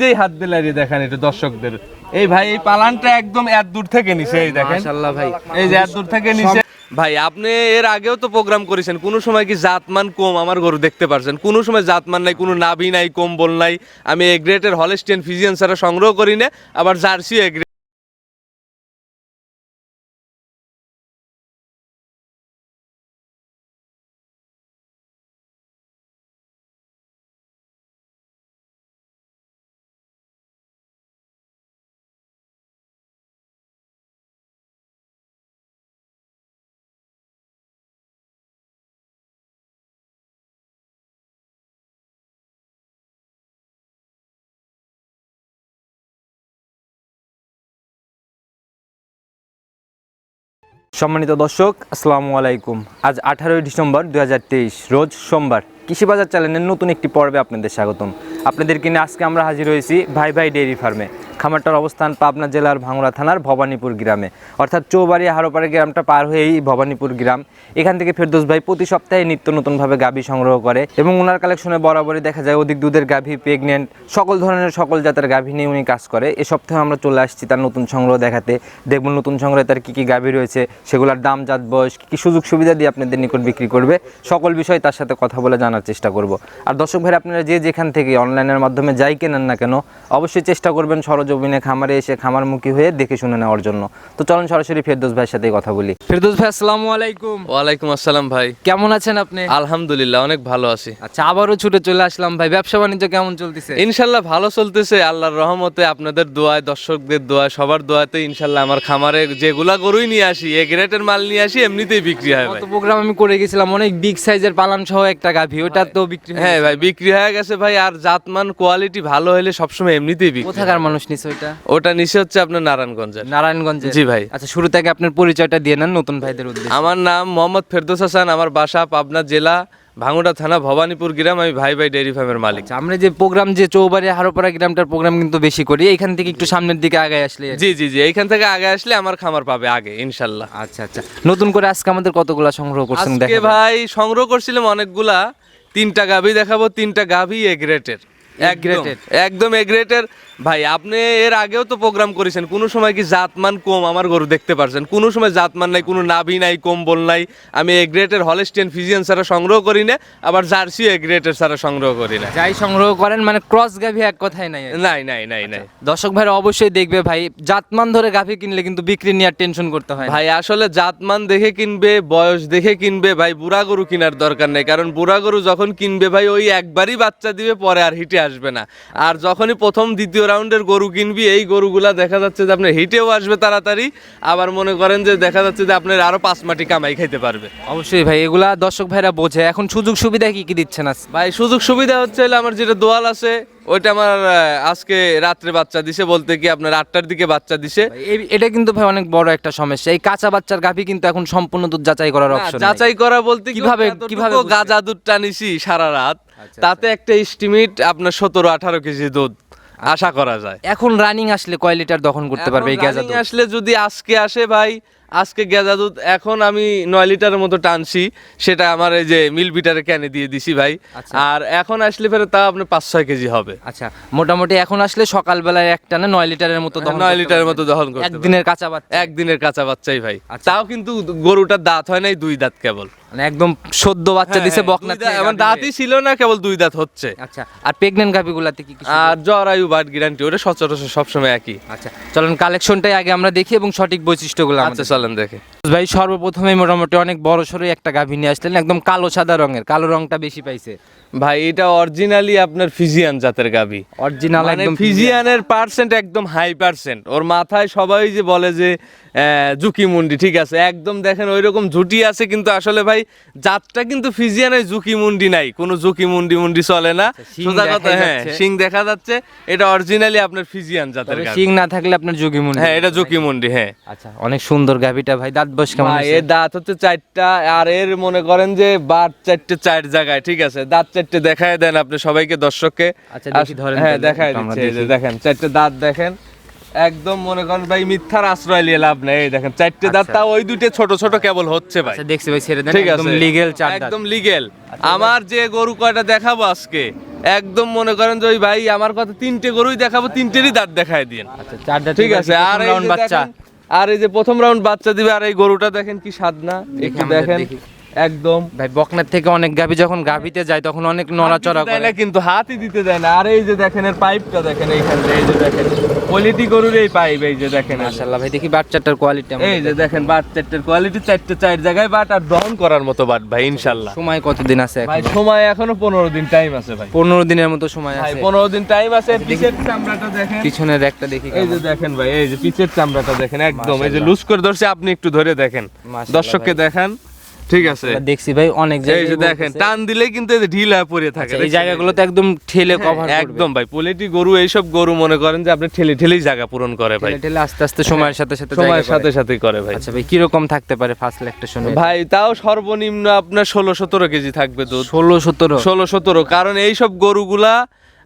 যেই হাত দিলে দেখেন এটা দর্শকদের। এই ভাই এই পালানটা একদম এত দূর থেকে নিছে এই দেখেন। মাশাআল্লাহ ভাই। এই যে এত দূর থেকে নিছে। ভাই আপনি এর আগেও তো প্রোগ্রাম করেছেন। কোনো সময় কি জাতমান কম আমার গরু দেখতে পারছেন? কোনো সময় জাতমান নাই কোনো নাভি নাই কম্বল নাই। আমি এ গ্রেটের হলেস্টিয়ান ফিজিয়ান সংগ্রহ করি না আবার জার্সি এ সম্মানিত দর্শক, আসসালামু আলাইকুম। আজ আঠারোই ডিসেম্বর দু হাজার তেইশ, রোজ সোমবার। কৃষি বাজার চ্যানেলের নতুন একটি পর্বে আপনাদের স্বাগতম। আপনাদের কিনে আজকে আমরা হাজির হয়েছি ভাই ভাই ডেয়ারি ফার্মে। খামারটার অবস্থান পাবনা জেলার ভাঙড়া থানার ভবানীপুর গ্রামে। অর্থাৎ চৌবাড়ি হারোপাড়া গ্রামটা পার হয়েই ভবানীপুর গ্রাম। এখান থেকে ফেরদোস ভাই প্রতি সপ্তাহে নিত্য নতুনভাবে গাভী সংগ্রহ করে এবং ওনার কালেকশনে বরাবরই দেখা যায় অধিক দুধের গাভী প্রেগনেন্ট সকল ধরনের সকল জাতের গাভী নিয়ে উনি কাজ করে। এ সপ্তাহে আমরা চলে আসছি তার নতুন সংগ্রহ দেখাতে। দেখব নতুন সংগ্রহে তার কী কী গাভী রয়েছে, সেগুলোর দাম, জাত, বয়স, কী কী সুযোগ সুবিধা দিয়ে আপনাদের নিকট বিক্রি করবে। সকল বিষয় তার সাথে কথা বলে জানার চেষ্টা করব। আর দর্শক ভাই, আপনারা যে যেখান থেকে অনলাইনের মাধ্যমে যাই কেনেন না কেন, অবশ্যই চেষ্টা করবেন সরজমিনে খামারে এসে খামারমুখী হয়ে দেখে শুনে নেওয়ার জন্য। তো চলুন সরাসরি ফেরদৌস ভাইয়ের সাথে কথা বলি। ফেরদৌস ভাই আসসালামু আলাইকুম। ওয়ালাইকুম আসসালাম ভাই। কেমন আছেন আপনি? আলহামদুলিল্লাহ অনেক ভালো আছি। আচ্ছা আবারও ছুটে চলে আসলাম ভাই। ব্যবসা বাণিজ্য কেমন চলতেছে? ইনশাল্লাহ ভালো চলতেছে। আল্লাহর রহমতে আপনাদের দোয়ায় দর্শকদের দোয়ায় সবার দোয়াতে ইনশাল্লাহ আমার খামারে যেগুলা গরুই নিয়ে আসি এ গ্রেটের মাল নিয়ে আসি এমনিতেই বিক্রি হয় ভাই। প্রোগ্রাম আমি করে গেছিলাম অনেক বিগ সাইজের পালান সহ একটা গাভী ওটা তো বিক্রি হ্যাঁ ভাই বিক্রি হয়ে গেছে ভাই আর জাতমান কোয়ালিটি ভালো হলে সবসময় এমনিতেই বিক্রি কোথাকার মানুষ নিছে? ওইটা? ওটা নিচে হচ্ছে আপনার নারায়ণগঞ্জের। নারায়ণগঞ্জে জি ভাই। আচ্ছা শুরু থেকে আপনার পরিচয়টা দিয়ে নেন নতুন ভাইদের উদ্দেশ্যে। আমার নাম মোহাম্মদ ফেরদৌস হাসান আমার বাসা পাবনা জেলা ভাঙুড়া থানা ভবানীপুর গ্রাম আমি ভাই ভাই ডেয়ারি ফার্মের মালিক। আচ্ছা আমরা যে প্রোগ্রাম যে চৌবাড়ি হারোপাড়া গ্রামটার প্রোগ্রাম কিন্তু বেশি করি এখান থেকে একটু সামনের দিকে আগে আসলে জি জি জি এইখান থেকে আগে আসলে আমার খামার পাবে আগে ইনশাল্লাহ। আচ্ছা আচ্ছা নতুন করে আজকে আমাদের কতগুলা সংগ্রহ করছেন দেখেন ভাই সংগ্রহ করছিলাম অনেকগুলা তিনটা গাভি দেখাবো তিনটা গাভি এ গ্রেটের একদম A-grade-এর। ভাই আপনি এর আগেও তো প্রোগ্রাম করেছেন। কোনো সময় কি জাতমান কম? আমার গরু দেখতে পারছেন। কোনো সময় জাতমান নাই কোনো নাভি নাই কম্বল নাই। আমি এ গ্রেটের হলেস্টিয়ান ফিজিয়ান ছাড়া সংগ্রহ করি না আবার জার্সি এ গ্রেটের ছাড়া সংগ্রহ করি না। যাই সংগ্রহ করেন মানে ক্রস গাভী এক কথাই নাই। নাই নাই নাই নাই। দর্শক ভাইরা অবশ্যই দেখবে ভাই জাতমান ধরে গাভী কিনলে কিন্তু বিক্রি নিয়ে আর টেনশন করতে হয় ভাই আসলে জাতমান দেখে কিনবে বয়স দেখে কিনবে ভাই বুড়া গরু কেনার দরকার নেই। কারণ বুড়া গরু যখন কিনবে ভাই ওই একবারই বাচ্চা দিবে পরে আর হিটে আসবে না। আর যখনই প্রথম দ্বিতীয় রাউন্ডের গরু কিনবি এই গরুগুলা দেখা যাচ্ছে যে আপনার হিটেও আসবে তাড়াতাড়ি। আবার মনে করেন যে দেখা যাচ্ছে যে আপনার আরও পাঁচ মাটি কামাই খাইতে পারবে। অবশ্যই ভাই এগুলা দর্শক ভাইরা বোঝে। এখন সুযোগ সুবিধা কি কি দিচ্ছেন আজ? ভাই সুযোগ সুবিধা হচ্ছে হলো আমার যেটা দোয়াল আছে ওইটা আমার আজকে রাত্রে বাচ্চা দিছে বলতে কি আপনার আটটার দিকে বাচ্চা দিছে। এটা কিন্তু ভাই অনেক বড় একটা সমস্যা। এই কাঁচা বাচ্চার গাভী কিন্তু এখন সম্পূর্ণ দুধ যাচাই করার অপশন যাচাই করা বলতে কিভাবে- কীভাবে গাজা দুধ টানিছি সারা রাত। আচ্ছা, তাতে একটা এস্টিমেট আপনার সতেরো আঠারো কেজি দুধ। আশা করা যায়। এখন রানিং আসলে কয় লিটার দহন করতে পারবে এই গেজা running আসলে যদি আজকে আসে ভাই আজকে গেজা দুধ এখন আমি নয় লিটারের মতো টানছি সেটা আমার এই যে মিল বিটারে ক্যানে দিয়ে দিছি ভাই। আচ্ছা। আর এখন আসলে ফেরে তা আপনি পাঁচ ছয় কেজি হবে। আচ্ছা মোটামুটি এখন আসলে সকালবেলায় একটা না নয় লিটারের মতো নয় লিটারের মতো দহন করতে একদিনের কাঁচা বাচ্চা। একদিনের কাঁচা বাচ্চাই ভাই। আচ্ছা। তাও কিন্তু গরুটার দাঁত হয় নাই দুই দাঁত কেবল। মানে একদম সদ্য বাচ্চা দিছে হ্যাঁ, বকনা দুই আমার দাঁতই ছিল না কেবল দুই দাঁত হচ্ছে। আচ্ছা আর প্রেগনেন্ট গাভিগুলাতে কি আর জরায়ু বার্ড বাট গ্যারান্টি ওটা সচরাচর সবসময় একই। আচ্ছা চলেন কালেকশনটাই আগে আমরা দেখি এবং সঠিক বৈশিষ্ট্যগুলো আচ্ছা আমাদের চলেন দেখে। ভাই সর্বপ্রথমে মোটামুটি অনেক বড় সড়ো একটা গাভী নিয়ে আসলেন একদম কালো সাদা রঙের কালো রংটা বেশি পাইছে। ভাই এটা অরিজিনালি আপনার ফিজিয়ান জাতের গাবি অরিজিনাল মানে একদম ফিজিয়ানের পার্সেন্ট একদম হাই পার্সেন্ট ওর মাথায় সবাই যে বলে যে ঝুঁকি মুন্ডি ঠিক আছে? একদম দেখেন ওই রকম ঝুটি আছে কিন্তু আসলে ভাই জাতটা কিন্তু ফিজিয়ানের ঝুঁকি মুন্ডি নাই। কোনো ঝুঁকি মুন্ডি মুন্ডি চলে না। আচ্ছা, সোজা কথা হ্যাঁ। শিং দেখা যাচ্ছে। এটা অরিজিনালি আপনার ফিজিয়ান জাতের গাভী। শিং না থাকলে আপনার যোগী মুন্ডি হ্যাঁ এটা ঝুঁকি মুন্ডি হ্যাঁ। আচ্ছা অনেক সুন্দর গাভীটা ভাই। দাঁত বয়স কেমন? এর দাঁত হচ্ছে চারটা আর এর মনে করেন যে বাট চারটে চার জায়গায় ঠিক আছে? দাঁত চারটে দেখায় দেন আপনি সবাইকে দর্শককে। আচ্ছা, হ্যাঁ দেখায় দিচ্ছে। দেখেন চারটে দাঁত দেখেন। একদম মনে করেন ভাই মিথ্যার আশ্রয় নিয়ে লাভ নেই দেখেন চারটে দাঁত আচ্ছা। তাও ওই দুটো ছোট ছোট কেবল হচ্ছে ভাই। আচ্ছা দেখছি ভাই ছেড়ে দেন একদম লিগেল চার একদম লিগেল আমার যে গরু কয়টা দেখাবো আজকে? একদম মনে করেন যে ওই ভাই আমার কথা তিনটে গরুই দেখাবো তিনটেরই দাঁত দেখায় দিন। আচ্ছা চারটা ঠিক আছে? আর বাচ্চা। আর এই যে প্রথম রাউন্ড বাচ্চা দিবে আর এই গরুটা দেখেন কি স্বাদ না? একটু দেখেন। একদম। ভাই বকনার থেকে অনেক গাভী যখন গাভীতে যায় তখন অনেক নড়াচড়া করে। কিন্তু হাতই দিতে দেয় না। আর এই যে দেখেন এর পাইপটা দেখেন এইখান এই যে দেখেন। কোয়ালিটি গরুর এই পাইপ এই যে। দেখেন মাশাআল্লাহ ভাই দেখি বাচ্চাটার কোয়ালিটি এই যে দেখেন বাট চারটের কোয়ালিটি চারটে চার জায়গায় বাট আর দহন করার মতো বাট ভাই ইনশাল্লাহ সময় কতদিন আছে ভাই সময় এখনও পনেরো দিন টাইম আছে ভাই। পনেরো দিনের মতো সময় আছে। পনেরো দিন টাইম আছে। পিছের চামড়াটা দেখেন। পিছনের একটা দেখি এই যে দেখেন ভাই এই যে পিছের চামড়াটা দেখেন একদম। এই যে লুজ করে ধরছে আপনি একটু ধরে দেখেন। দর্শককে। দেখান। ঠিক আছে। দেখছি ভাই অনেক এই জায়গায় যে দেখেন টান দিলেই কিন্তু এই যে পড়ে থাকে এই দেখছেন? জায়গাগুলোতে একদম ঠেলে হ্যাঁ, কভার একদম ভাই পোলেটি গরু এইসব গরু মনে করেন যে আপনি ঠেলে ঠেলেই জায়গা পূরণ করে ভাই। ঠেলে আস্তে আস্তে সময়ের সাথে সাথে সময়ের সাথে। সাথে করে ভাই। আচ্ছা ভাই কীরকম থাকতে পারে ফার্স্ট ল্যাকটেশনে ভাই তাও সর্বনিম্ন আপনার ষোলো সতেরো কেজি থাকবে দুধ। ষোলো সতেরো? ষোলো সতেরো কারণ এইসব গরুগুলা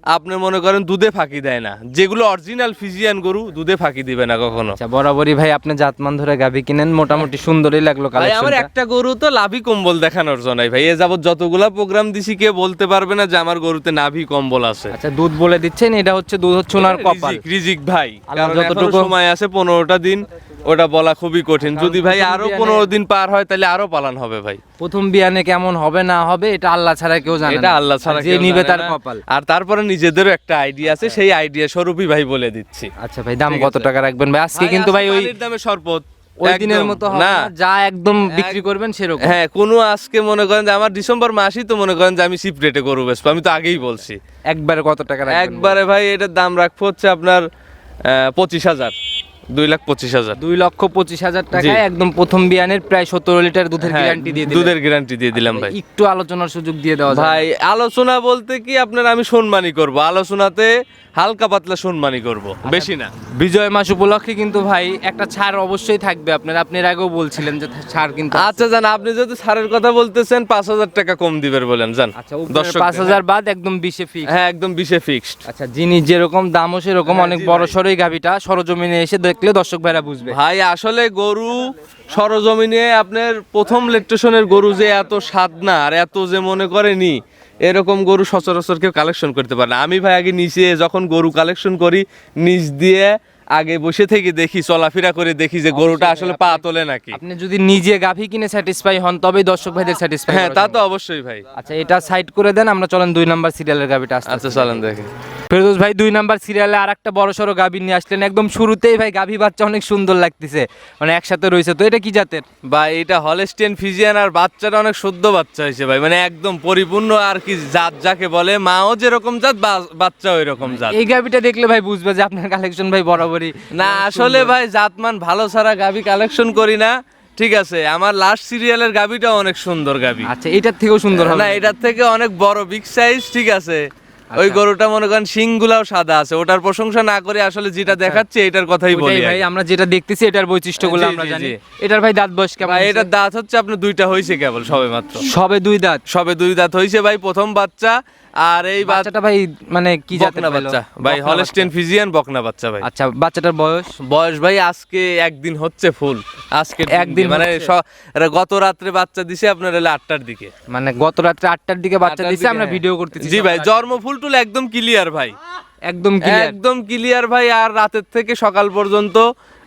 আপনি মনে করেন দুধে ফাঁকি দেয় না। যেগুলো অরিজিনাল ফিজিয়ান গরু দুধে ফাঁকি দিবে না কখনো। আচ্ছা বরাবরই ভাই আপনি জাতমান ধরে গাভী কিনেন মোটামুটি সুন্দরই লাগল ভাই আমার একটা গরু তো লাভি কম্বল দেখানোর জন্য ভাই। এ যাবত যতগুলা প্রোগ্রাম দিছি কে বলতে পারবে না যে আমার গরুতে নাভি কম্বল আছে। আচ্ছা দুধ বলে দিচ্ছেন এটা হচ্ছে দুধ হচ্ছে ওনার কপাল। রিজিক, ভাই। কারণ যতটুকু- সময় আছে পনেরোটা দিন ওটা বলা খুবই কঠিন। যদি ভাই আরও পনেরো দিন পার হয় তাহলে আরও পালান হবে ভাই। প্রথম বিয়ানে কেমন হবে না হবে এটা আল্লাহ ছাড়া কেউ জানে এটা আল্লাহ ছাড়া যে নিবে তার কপাল। আর তারপরে নিজেদেরও একটা আইডিয়া আছে সেই আইডিয়া স্বরূপই ভাই বলে দিচ্ছি। আচ্ছা ভাই দাম কত টাকা রাখবেন ভাই? আজকে কিন্তু ভাই ওই দামে শরবত ওই দিনের মতো না। যা একদম বিক্রি করবেন সেরকম। হ্যাঁ কোনো আজকে মনে করেন যে আমার ডিসেম্বর মাসই তো মনে করেন যে আমি রেটে করব বেসবো আমি তো আগেই বলছি। একবারে কত টাকা একবারে ভাই এটার দাম রাখব হচ্ছে আপনার পঁচিশ হাজার। দুই লাখ পঁচিশ হাজার। দুই লক্ষ পঁচিশ হাজার টাকায় একদম প্রথম বিয়ানের প্রায় সত্তর লিটার দুধের হ্যাঁ, গ্যারান্টি দিয়ে দুধের গ্যারান্টি দিয়ে দিলাম ভাই। একটু আলোচনার সুযোগ দিয়ে দেওয়া ভাই আলোচনা বলতে কি আপনার আমি সম্মানই করব। আলোচনাতে হালকা পাতলা সম্মানই করব বেশি না। বিজয় মাস উপলক্ষে কিন্তু ভাই একটা ছাড় অবশ্যই থাকবে আপনার। আপনি এর আগেও বলছিলেন যে ছাড় কিন্তু আচ্ছা জান আপনি যদি ছাড়ের কথা বলতেছেন পাঁচ হাজার টাকা কম দিবেন বলেন জান। আচ্ছা পাঁচ হাজার বাদ একদম বিশে ফিক্স হ্যাঁ একদম বিশে ফিক্সড আচ্ছা জিনিস যেরকম দামও সেরকম হ্যাঁ, অনেক বড়। সরই গাভিটা সরজমিনে এসে দেখলে দর্শক ভাইরা বুঝবে। ভাই আসলে গরু সরজমিনে আপনার প্রথম লেকটেশনের গরু যে এত স্বাদ না আর এত যে মনে করেনি এরকম গরু সচরাচর কেউ কালেকশন করতে পারে না। আমি ভাই আগে নিচে যখন গরু কালেকশন করি নিচ দিয়ে আগে বসে থেকে দেখি চলাফেরা করে দেখি যে গরুটা আসলে পা তোলে নাকি। আপনি যদি নিজে গাভি কিনে স্যাটিসফাই হন তবেই দর্শক ভাইদের স্যাটিসফাই হ্যাঁ তা তো অবশ্যই ভাই। আচ্ছা এটা সাইড করে দেন আমরা চলেন দুই নাম্বার সিরিয়ালের গাভিটা আচ্ছা চলেন দেখে। ফেরদৌস ভাই দুই নাম্বার সিরিয়ালে আর একটা বড় সড়ো গাভী নিয়ে আসলেন। একদম শুরুতেই ভাই গাভী বাচ্চা অনেক সুন্দর লাগতেছে। মানে একসাথে রয়েছে। তো এটা কি জাতের? বা এটা হলেস্টিয়ান ফিজিয়ান আর বাচ্চাটা অনেক শুদ্ধ বাচ্চা হয়েছে ভাই। মানে একদম পরিপূর্ণ আর কি জাত যাকে বলে মাও যেরকম জাত বা- বাচ্চাও এরকম জাত। এই গাভীটা দেখলে ভাই বুঝবে যে আপনার কালেকশন ভাই বরাবরই না আসলে ভাই জাতমান ভালো ছাড়া গাভী কালেকশন করি না। ঠিক আছে আমার লাস্ট সিরিয়ালের গাবিটা অনেক সুন্দর গাবি আচ্ছা এটার থেকেও সুন্দর না এটার থেকে অনেক বড় বিগ সাইজ ঠিক আছে। ওই আচ্ছা। গরুটা মনে করেন শিংগুলাও সাদা আছে ওটার প্রশংসা না করে আসলে যেটা দেখাচ্ছে এটার কথাই বলি ভাই আমরা যেটা দেখতেছি এটার বৈশিষ্ট্যগুলো গুলো আমরা জানি। এটার ভাই দাঁত বয়স কেমন এটার দাঁত হচ্ছে আপনার দুইটা হয়েছে কেবল সবে মাত্র সবে দুই দাঁত। সবে দুই দাঁত হয়েছে ভাই প্রথম বাচ্চা। আর এই বাচ্চাটা ভাই মানে কি জাতের বাচ্চা। ভাই বকনা হলেস্টিয়ান ফিজিয়ান বকনা বাচ্চা ভাই। আচ্ছা বাচ্চাটার বয়স? বয়স ভাই আজকে একদিন হচ্ছে ফুল। আজকে একদিন মানে গত রাত্রে বাচ্চা দিছে আপনার এলে আটটার দিকে। মানে গত রাত্রে আটটার দিকে বাচ্চা দিছে আমরা হ্যাঁ। ভিডিও করতেছি জি ভাই জন্ম ফুল টুল একদম ক্লিয়ার ভাই। একদম একদম ক্লিয়ার ভাই আর রাতের থেকে সকাল পর্যন্ত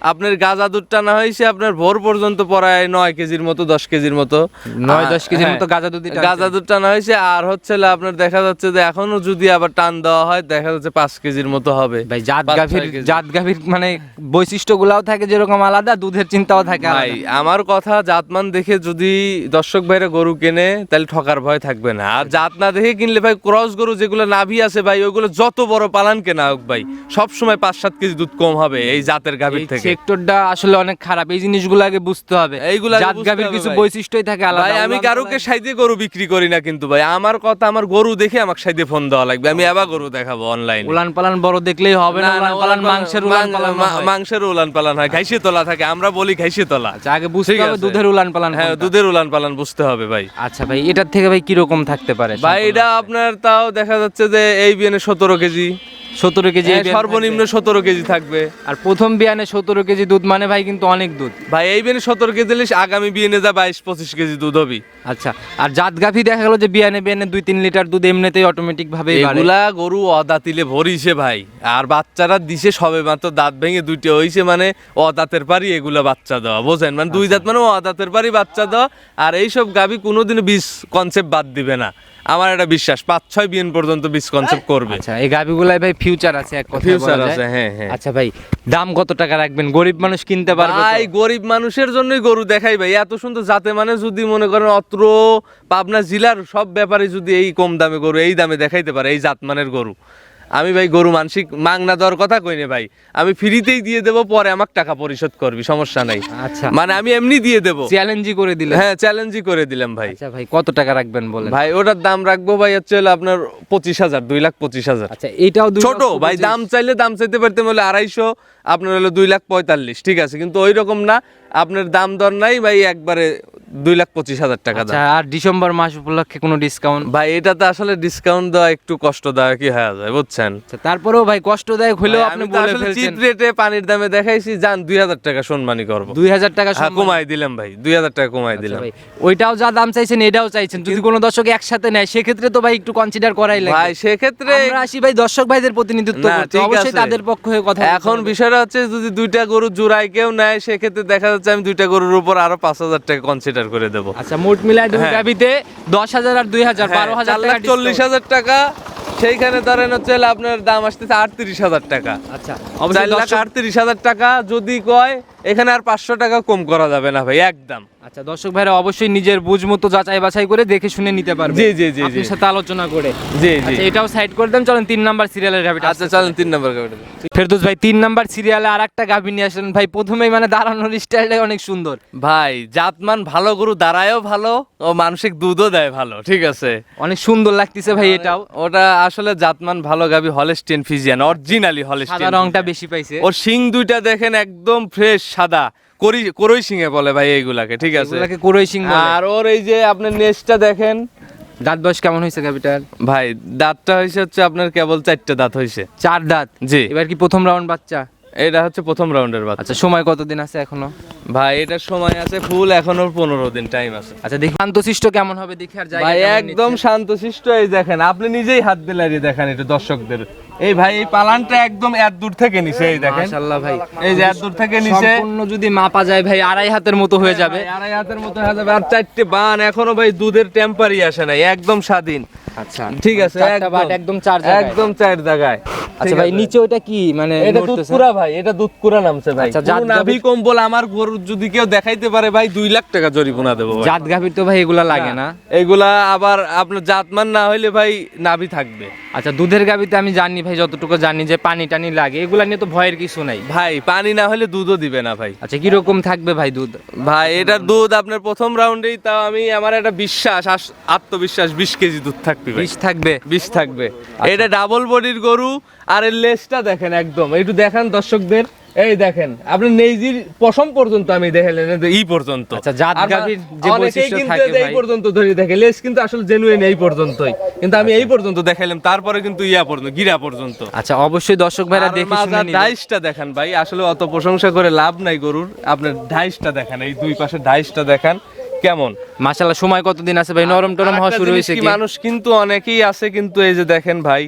আপনার গাজা দুধ টানা হয়েছে আপনার ভোর পর্যন্ত পড়ায় নয় কেজির মতো দশ কেজির মতো। নয় দশ কেজির হ্যাঁ, মতো গাজা দুধ গাজা দুধ টানা হয়েছে আর হচ্ছে আপনার দেখা যাচ্ছে যে এখনও যদি আবার টান দেওয়া হয় দেখা যাচ্ছে পাঁচ কেজির মতো হবে। ভাই জাত গাভীর। জাত গাভীর মানে বৈশিষ্ট্যগুলাও থাকে যেরকম আলাদা দুধের চিন্তাও থাকে ভাই আমার কথা জাতমান দেখে যদি দর্শক ভাইরা গরু কেনে তাহলে ঠকার ভয় থাকবে না। আর জাত না দেখে কিনলে ভাই ক্রস গরু যেগুলো নাভি আছে ভাই ওইগুলো যত বড় পালান কেনা হোক ভাই সব সময় পাঁচ সাত কেজি দুধ কম হবে এই জাতের গাভীর থেকে। সেক্টরটা আসলে অনেক খারাপ। এই জিনিসগুলো আগে বুঝতে হবে। এইগুলো জাত গাভীর কিছু বৈশিষ্ট্যই থাকে আলাদা আমি কারোকে সাইডে গরু বিক্রি করি না কিন্তু ভাই। আমার কথা আমার গরু দেখে আমাকে সাইডে ফোন দেওয়া লাগবে। আমি আবার গরু দেখাবো অনলাইন উলান পালান বড় দেখলেই হবে না উলান পালান মাংসের উলান পালান। মাংসের উলান পালান হয় ঘাইসে তোলা থাকে। আমরা বলি ঘাইসে তোলা। আচ্ছা আগে বুঝতে হবে দুধের উলান পালান হ্যাঁ দুধের উলান পালান বুঝতে হবে ভাই। আচ্ছা ভাই এটার থেকে ভাই কীরকম থাকতে পারে ভাই এটা আপনার তাও দেখা যাচ্ছে যে এই বিয়ানে সতেরো কেজি। সতেরো কেজি এই হ্যাঁ, সর্বনিম্ন সতেরো কেজি থাকবে। আর প্রথম বিয়ানে সতেরো কেজি দুধ মানে ভাই কিন্তু অনেক দুধ। ভাই এই বেনে সতেরো কেজি দিলে আগামী বিয়ে যা বাইশ পঁচিশ কেজি দুধ হবি। আচ্ছা আর জাত গাভি দেখা গেল যে বিয়ানে বিয়ানে দুই তিন লিটার দুধ এমনিতেই অটোমেটিক ভাবে এগুলা গরু অদাতিলে ভরিছে ভাই আর বাচ্চারা দিছে সবে মাত্র দাঁত ভেঙে দুইটা হইছে মানে অদাতের পারি এগুলা বাচ্চা দেওয়া বোঝেন? মানে দুই দাঁত মানে অদাতের পারি বাচ্চা দেওয়া আর এইসব গাবি কোনোদিনও বিষ কনসেপ্ট বাদ দিবে না। আমার এটা বিশ্বাস পাঁচ ছয় বিয়েন পর্যন্ত বিষ কনসেপ্ট করবে। আচ্ছা এই গাভিগুলাই ভাই ফিউচার আছে এক কথা ফিউচার আছে, হ্যাঁ, হ্যাঁ। আচ্ছা ভাই দাম কত টাকা রাখবেন? গরিব মানুষ কিনতে পারবে ভাই গরিব মানুষের জন্যই গরু দেখাই ভাই। এত সুন্দর যাতে মানে যদি মনে করেন অত্র পাবনা জেলার সব ব্যাপারে যদি এই কম দামে গরু এই দামে দেখাইতে পারে এই জাত মানের গরু। আমি ভাই গরু মানসিক মাংনা দেওয়ার কথা কইনে ভাই? আমি ফ্রিতেই দিয়ে দেবো পরে আমাকে টাকা পরিশোধ করবি সমস্যা নাই। আচ্ছা। মানে আমি এমনি দিয়ে দেবো। চ্যালেঞ্জই করে দিলেন। হ্যাঁ চ্যালেঞ্জই করে দিলাম ভাই। আচ্ছা ভাই কত টাকা রাখবেন বলেন? ভাই ওটার দাম রাখব ভাই হচ্ছে হলো আপনার পঁচিশ হাজার দুই লাখ পঁচিশ হাজার। আচ্ছা এইটাও দুই ছোট ভাই দাম চাইলে দাম চাইতে পারতে হলে আড়াইশো আপনার হলো দুই লাখ পঁয়তাল্লিশ ঠিক আছে? কিন্তু ওই রকম না আপনার দাম দর নাই ভাই একবারে দুই লাখ পঁচিশ হাজার টাকা দাম। আচ্ছা আর ডিসেম্বর মাস উপলক্ষে কোনো ডিসকাউন্ট ভাই এটাতে আসলে ডিসকাউন্ট দেওয়া একটু কষ্টদায়কই হয়ে যায় বুঝছেন? তারপরেও ভাই কষ্টদায়ক হলেও আপনি বলে ফেলছেন। চিপ রেটে পানির দামে দেখাইছি যান দুই হাজার টাকা সম্মানী করব। দুই হাজার টাকা হ্যাঁ কমাই দিলাম ভাই দুই হাজার টাকা কমাই আচ্ছা দিলাম। ওইটাও যা দাম চাইছেন এটাও চাইছেন। যদি কোনো দর্শক একসাথে নেয় সেক্ষেত্রে তো ভাই একটু কনসিডার করাই লাগে ভাই সেক্ষেত্রে আমরা আসি ভাই দর্শক ভাইদের প্রতিনিধিত্ব করতে। অবশ্যই। তাদের পক্ষ হয়ে কথা এখন বিষয়টা হচ্ছে যদি দুইটা গরু জোড়ায় কেউ নেয় সেক্ষেত্রে দেখা যাচ্ছে আমি দুইটা গরুর উপর আরও পাঁচ হাজার টাকা কনসিডার করে দেবো। আচ্ছা মোট মিলাই দুই হ্যাঁ। গাবিতে দশ হাজার আর দুই হাজার বারো হাজার লাখ টাকা চল্লিশ হাজার টাকা। সেইখানে ধরেন হচ্ছে আপনার দাম আসতেছে আটত্রিশ হাজার টাকা। আচ্ছা চার লাখ আটত্রিশ হাজার টাকা যদি কয় এখানে আর পাঁচশো টাকা কম করা যাবে না ভাই একদম। আচ্ছা দর্শক ভাইরা অবশ্যই নিজের বুঝ মতো যাচাই বাছাই করে দেখে শুনে নিতে পারবে। জি, জি, জি, জি। সাথে আলোচনা করে। জি জি। আচ্ছা এটাও সাইড করে দেন চলেন তিন নাম্বার সিরিয়ালের গাবিটা আচ্ছা চলেন তিন নম্বর গাড়িটা ফেরদৌস ভাই তিন নাম্বার সিরিয়ালে আর একটা গাভি নিয়ে আসলেন। ভাই প্রথমেই মানে দাঁড়ানোর স্টাইলটাই অনেক সুন্দর। ভাই জাতমান ভালো গরু দাঁড়ায়ও ভালো ও মানসিক দুধও দেয় ভালো ঠিক আছে। অনেক সুন্দর লাগতেছে ভাই এটাও। ওটা আসলে জাতমান ভালো গাবি হলেস্টিন ফিজিয়ান অরিজিনালি সাদা হলেস্টিন রংটা বেশি পাইছে। ওর শিং দুইটা দেখেন একদম ফ্রেশ সাদা করি করই শিঙে বলে ভাই এইগুলাকে ঠিক আছে? এগুলাকে কুরই সিং বলে। আর ওর এই যে আপনার নেসটা দেখেন। দাঁত বয়স কেমন হয়েছে গাভিটার ভাই দাঁতটা হয়েছে হচ্ছে আপনার কেবল চারটে দাঁত হয়েছে। চার দাঁত? জি। এবার কি প্রথম রাউন্ড বাচ্চা? এটা হচ্ছে প্রথম রাউন্ডের বাচ্চা। আচ্ছা সময় কতদিন আছে এখনও? ভাই এটার সময় আছে ফুল এখনও পনেরো দিন টাইম আছে। আচ্ছা দেখি। শান্তশিষ্ট কেমন হবে দেখি আর জায়গা ভাই একদম শান্তশিষ্ট এই দেখেন আপনি নিজেই হাত দিলারি দেখেন একটু দর্শকদের এই ভাই এই পালানটা একদম এত দূর থেকে নিছে এই দেখেন। মাশাআল্লাহ ভাই। এই যে এত দূর থেকে নিছে। সম্পূর্ণ যদি মাপা যায় ভাই আড়াই হাতের মতো হয়ে যাবে। ভাই, আড়াই হাতের মতো হয়ে যাবে। আর চারটে বান এখনও ভাই দুধের টেম্পারই আসে নাই একদম স্বাধীন। আচ্ছা। ঠিক আছে একদম বাট একদম। চার জায়গায়। একদম চার জায়গায়। আচ্ছা ভাই নিচে ওটা কি মানে এটা? দুধকুরা ভাই এটা দুধকুরা নামছে ভাই। আচ্ছা, জাত নাভি গাভীর- কম্বল আমার গরু যদি কেউ দেখাইতে পারে ভাই দুই লাখ টাকা জরিমানা দেবো ভাই। জাত গাভীর তো ভাই এগুলা লাগে না। এগুলা আবার আপনার জাতমান না হইলে ভাই নাভি থাকবে। আচ্ছা দুধের গাভীতে আমি জানি ভাই যতটুকু জানি যে পানি টানি লাগে এগুলা নিয়ে তো ভয়ের কিছু নাই। ভাই পানি না হলে দুধও দিবে না ভাই। আচ্ছা কীরকম থাকবে ভাই দুধ? ভাই এটার দুধ আপনার প্রথম রাউন্ডেই তাও আমি আমার একটা বিশ্বাস আত্মবিশ্বাস বিশ কেজি দুধ থাকবে বিশ থাকবে? বিশ থাকবে। এটা ডাবল বডির গরু আর এর লেজটা দেখেন একদম। একটু দেখান দর্শকদের। এই দেখেন আপনি নেইজির পশম পর্যন্ত আমি দেখালেন এই পর্যন্ত। আচ্ছা, জাত গাভীর যে বৈশিষ্ট্য থাকে এই পর্যন্ত ধরে দেখে লেস কিন্তু আসলে জেনুইন এই পর্যন্তই। কিন্তু আমি এই পর্যন্ত দেখাইলাম তারপরে কিন্তু ইয়া পর্যন্ত গিরা পর্যন্ত। আচ্ছা অবশ্যই দর্শক ভাইরা দেখে শুনে নিন ডাইসটা দেখান ভাই আসলে অত প্রশংসা করে লাভ নাই গরুর আপনার ডাইসটা দেখেন এই দুই পাশে ডাইসটা দেখান। কেমন? মাশাআল্লাহ সময় কতদিন আছে ভাই? নরম টরম হওয়া শুরু হয়েছে কি? মানুষ কিন্তু অনেকেই আছে কিন্তু এই যে দেখেন ভাই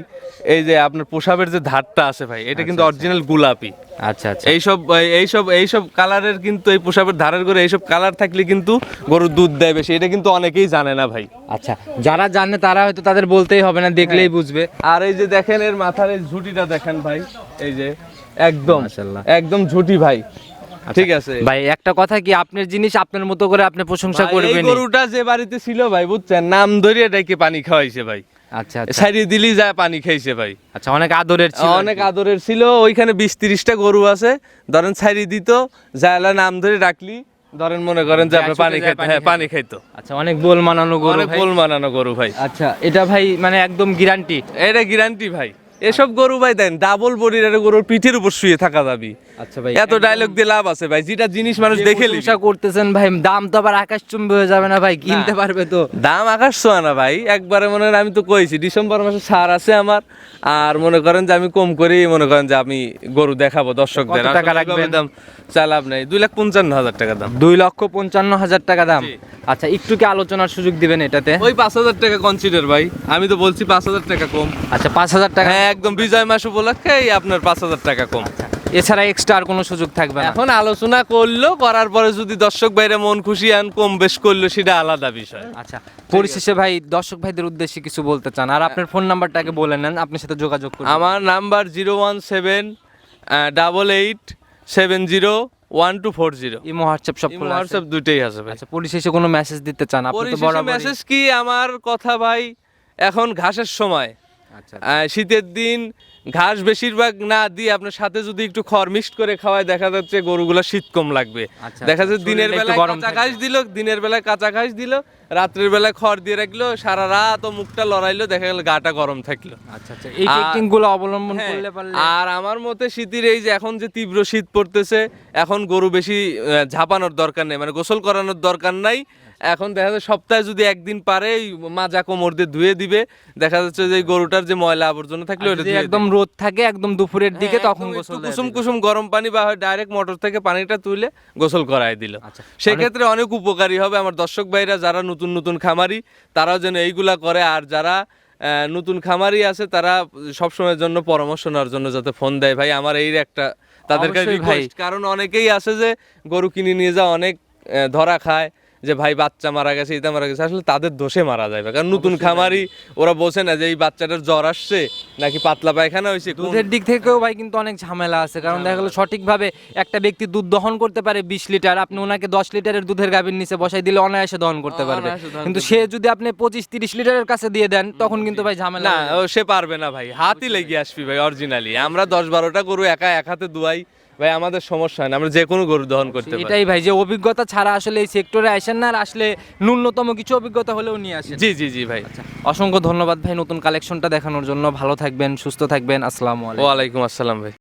এই যে আপনার পোশাবের যে ধারটা আছে ভাই এটা কিন্তু অরিজিনাল গোলাপি। আচ্ছা আচ্ছা। এইসব এইসব এইসব কালারের কিন্তু এই পোশাবের ধারের করে এইসব কালার থাকলে কিন্তু গরুর দুধ দেয় বেশি এটা কিন্তু অনেকেই জানে না ভাই। আচ্ছা যারা জানে তারা হয়তো তাদের বলতেই হবে না দেখলেই হ্যাঁ। বুঝবে। আর এই যে দেখেন এর মাথার এই ঝুটিটা দেখেন ভাই এই যে একদম। একদম ঝুটি ভাই। ঠিক আছে। ভাই একটা কথা কি আপনার জিনিস আপনার মতো করে আপনি প্রশংসা করবেন গরুটা যে বাড়িতে ছিল ভাই বুঝছেন নাম পানি খাওয়াইছে ভাই। আচ্ছা আচ্ছা। দিলি যায় পানি খাইছে ভাই। আচ্ছা অনেক আদরের ছিল অনেক আদরের ছিল ওইখানে বিশ তিরিশটা গরু আছে। ধরেন দিত জায়লা নাম ধরে রাখলি ধরেন মনে করেন যে আপনি পানি হ্যাঁ পানি খাইতো। আচ্ছা অনেক বল মানানো গরু অনেক গোল মানানো গরু ভাই। আচ্ছা এটা ভাই মানে একদম গ্যারান্টি এটা গ্যারান্টি ভাই। এসব গরু ভাই দেন ডাবল বডির গরুর পিঠের উপর শুয়ে থাকা যাবি। আচ্ছা ভাই এত ডায়লগ দিয়ে লাভ আছে ভাই যেটা জিনিস মানুষ দেখে। করতেছেন ভাই দাম তো আবার আকাশ চুম্বি হয়ে যাবে না ভাই কিনতে পারবে তো। দাম আকাশ ছোঁয়া না ভাই একবারে মনে করেন আমি তো কইছি ডিসেম্বর মাসে সার আছে আমার আর মনে করেন যে আমি কম করেই মনে করেন যে আমি গরু দেখাবো দর্শকদের টাকা রাখবেন? দাম চা লাভ নাই দুই লাখ পঞ্চান্ন হাজার টাকা দাম। দুই লক্ষ পঞ্চান্ন হাজার টাকা দাম। আচ্ছা একটু কি আলোচনার সুযোগ দিবেন এটাতে? ওই পাঁচ হাজার টাকা কনসিডার ভাই আমি তো বলছি পাঁচ হাজার টাকা কম। আচ্ছা পাঁচ হাজার টাকা হ্যাঁ একদম বিজয় মাস উপলক্ষে আপনার পাঁচ হাজার টাকা কম। এছাড়া এক্সট্রা আর কোনো সুযোগ থাকবে না। এখন আলোচনা করল করার পরে যদি দর্শক ভাইরা মন খুশি আন কম বেশ করল সেটা আলাদা বিষয়। আচ্ছা পরিশেষে ভাই দর্শক ভাইদের উদ্দেশ্যে কিছু বলতে চান। আর আপনার ফোন নাম্বারটাকে বলে নেন আপনার সাথে যোগাযোগ করুন। আমার number zero one seven double eight seven zero one two four zero imo WhatsApp সব খোলা আছে? হোয়াটসঅ্যাপ দুইটাই আছে ভাই। আচ্ছা পরিশেষে কোনো মেসেজ দিতে চান? আপনি তো বরাবরই মেসেজ কি? আমার কথা ভাই এখন ঘাসের সময়। শীতের দিন ঘাস বেশিরভাগ না দিয়ে আপনার সাথে যদি একটু খড় মিক্সড করে খাওয়ায় দেখা যাচ্ছে গরুগুলো শীত কম লাগবে। আচ্ছা, দেখা যাচ্ছে আচ্ছা, দিনের বেলায় কাঁচা ঘাস দিল দিনের বেলায় কাঁচা ঘাস দিল রাত্রের বেলায় খড় দিয়ে রাখল সারা রাত ও মুখটা লড়াইলো দেখা গেল গাটা গরম থাকল। আচ্ছা আচ্ছা। এই অবলম্বন হ্যাঁ, করলে পারলে আর আমার মতে শীতের এই যে এখন যে তীব্র শীত পড়তেছে এখন গরু বেশি ঝাঁপানোর দরকার নেই মানে গোসল করানোর দরকার নাই এখন দেখা যাচ্ছে সপ্তাহে যদি একদিন পারে মাজা কোমর দিয়ে ধুয়ে দিবে। দেখা যাচ্ছে যে গরুটার যে ময়লা আবর্জনা থাকলে ওটা একদম রোদ থাকে একদম দুপুরের দিকে হ্যাঁ, তখন গোসল কুসুম কুসুম গরম পানি বা ডাইরেক্ট মোটর থেকে পানিটা তুলে গোসল করায় দিল। আচ্ছা, সেক্ষেত্রে অনেক উপকারী হবে। আমার দর্শক ভাইরা যারা নতুন নতুন খামারি তারাও যেন এইগুলা করে। আর যারা নতুন খামারি আছে তারা সবসময়ের জন্য পরামর্শ নেওয়ার জন্য যাতে ফোন দেয়। ভাই আমার এই একটা তাদের। রিকোয়েস্ট কারণ অনেকেই আছে যে গরু কিনে নিয়ে যা অনেক ধরা খায়। যে ভাই বাচ্চা মারা গেছে এটা মারা গেছে আসলে তাদের দোষে মারা যাবে কারণ নতুন খামারি ওরা বোঝে না যে এই বাচ্চাটার জ্বর আসছে নাকি পাতলা পায়খানা হয়েছে দুধের দিক থেকেও ভাই কিন্তু অনেক ঝামেলা আছে কারণ দেখা গেলো সঠিকভাবে একটা ব্যক্তি দুধ দহন করতে পারে বিশ লিটার আপনি ওনাকে দশ লিটারের দুধের গাভীর নিচে বসাই দিলে অনায়াসে দহন করতে পারবে। কিন্তু সে যদি আপনি পঁচিশ তিরিশ লিটারের কাছে দিয়ে দেন তখন কিন্তু ভাই ঝামেলা না হয়ে সে পারবে না ভাই হাতই লেগে আসবি ভাই অরিজিনালি আমরা দশ বারোটা গরু একা এক হাতে দুয়াই ভাই আমাদের সমস্যা হয় না আমরা যে কোনো গরু দহন করতে পারি। এটাই ভাই যে অভিজ্ঞতা ছাড়া আসলে এই সেক্টরে আসেন না আর আসলে ন্যূনতম কিছু অভিজ্ঞতা হলেও নিয়ে আসেন। জি জি জি ভাই। অসংখ্য ধন্যবাদ ভাই নতুন কালেকশনটা দেখানোর জন্য। ভালো থাকবেন সুস্থ থাকবেন। আসসালামু আলাইকুম। ওয়ালাইকুম আসসালাম ভাই।